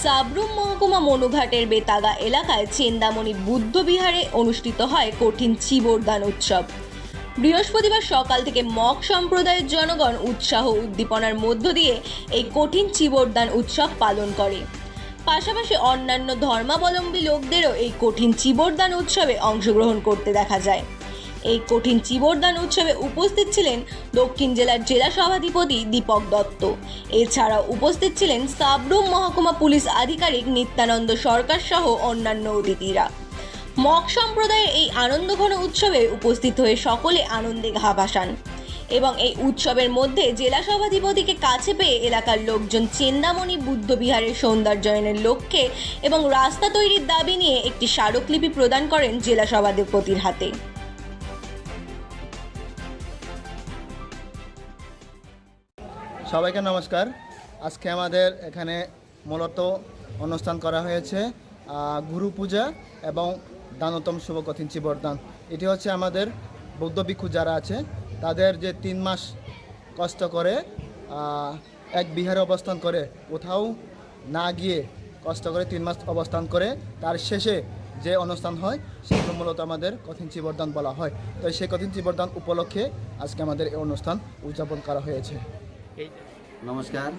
সাবরুম মহকুমা মনুঘাটের বেতাগা এলাকায় চেন্দামণি বুদ্ধ বিহারে অনুষ্ঠিত হয় কঠিন চিবরদান উৎসব। বৃহস্পতিবার সকাল থেকে মগ সম্প্রদায়ের জনগণ উৎসাহ উদ্দীপনার মধ্য দিয়ে এই কঠিন চিবরদান উৎসব পালন করে। পাশাপাশি অন্যান্য ধর্মাবলম্বী লোকদেরও এই কঠিন চিবরদান উৎসবে অংশগ্রহণ করতে দেখা যায়। এই কঠিন চিবরদান উৎসবে উপস্থিত ছিলেন দক্ষিণ জেলার জেলা সভাধিপতি দীপক দত্ত। এছাড়াও উপস্থিত ছিলেন সাবরুম মহকুমা পুলিশ আধিকারিক নিত্যানন্দ সরকার সহ অন্যান্য অতিথিরা। মগ সম্প্রদায়ের এই আনন্দঘন উৎসবে উপস্থিত হয়ে সকলে আনন্দে ঘা ভাসান এবং এই উৎসবের মধ্যে জেলা সভাধিপতিকে কাছে পেয়ে এলাকার লোকজন চেন্দামণি বুদ্ধবিহারের সৌন্দর্যায়নের লক্ষ্যে এবং রাস্তা তৈরির দাবি নিয়ে একটি স্মারকলিপি প্রদান করেন জেলা সভাধিপতির হাতে। সবাইকে নমস্কার। আজকে আমাদের এখানে মূলত অনুষ্ঠান করা হয়েছে গুরু পূজা এবং দানোত্তম শুভ কঠিন চিবরদান এটি হচ্ছে আমাদের বৌদ্ধ ভিক্ষু যারা আছে, তাদের যে তিন মাস কষ্ট করে এক বিহারে অবস্থান করে, কোথাও না গিয়ে কষ্ট করে তিন মাস অবস্থান করে, তার শেষে যে অনুষ্ঠান হয়, সেগুলো মূলত আমাদের কঠিন চিবরদান বলা হয়। তো সেই কঠিন চিবরদান উপলক্ষে আজকে আমাদের এই অনুষ্ঠান উদযাপন করা হয়েছে। নমস্কার।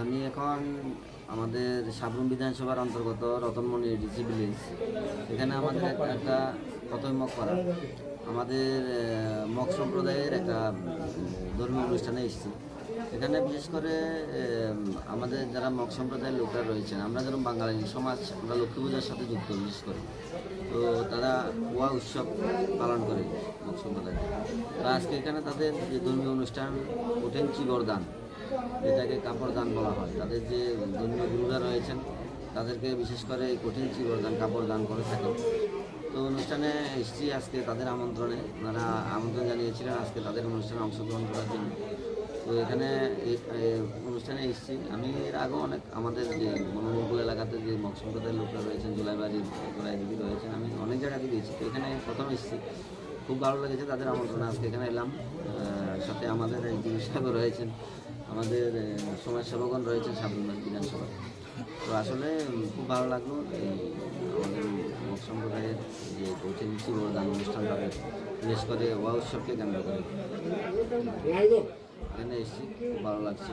আমি এখন আমাদের সাবরুম বিধানসভার অন্তর্গত রতনমণি ডিসি ভিলেজ। এখানে আমাদের একটা- প্রথম মক করা। আমাদের মক সম্প্রদায়ের একটা ধর্মীয় অনুষ্ঠানে এসেছি। এখানে বিশেষ করে আমাদের যারা মক সম্প্রদায়ের লোকরা রয়েছেন, আমরা যেরকম বাঙালি, সমাজ, আমরা লক্ষ্মী পূজার সাথে যুক্ত বিশেষ করে, তো তারা ওয়া উৎসব পালন করে মক সম্প্রদায়। তো আজকে এখানে তাদের যে ধর্মীয় অনুষ্ঠান কঠিন চিবরদান যেটাকে কাপড় দান বলা হয়। তাদের যে ধর্মীয় গুরুরা রয়েছেন, তাদেরকে বিশেষ করে এই কঠিন চিবরদান কাপড় দান করে থাকে তো অনুষ্ঠানে এসেছি আজকে তাদের আমন্ত্রণে। ওনারা আমন্ত্রণ জানিয়েছিলেন আজকে তাদের অনুষ্ঠানে অংশগ্রহণ করার জন্য। তো এখানে অনুষ্ঠানে এসেছি। আমি এর আগেও অনেক আমাদের যে মনোমঙ্গল এলাকাতে যে সম্প্রদায়ের লোকরা রয়েছেন জুলাইবাড়ি গোড়াই দিদি রয়েছেন, আমি অনেক জায়গাতে গিয়েছি তো এখানে প্রথম এসেছি। খুব ভালো লেগেছে তাদের আমন্ত্রণে আজকে এখানে এলাম। সাথে আমাদের এই সাহেব রয়েছেন আমাদের সমাজসেবকগণ রয়েছেন সাবরুম বিধানসভা তো আসলে খুব ভালো লাগল এই আমাদের মক সম্প্রদায়ের যে কঠিন শিবদান অনুষ্ঠান তাদের বিশেষ করে ওয়া উৎসবকে কেন্দ্র করে। এখানে এসেছি খুব ভালো লাগছে।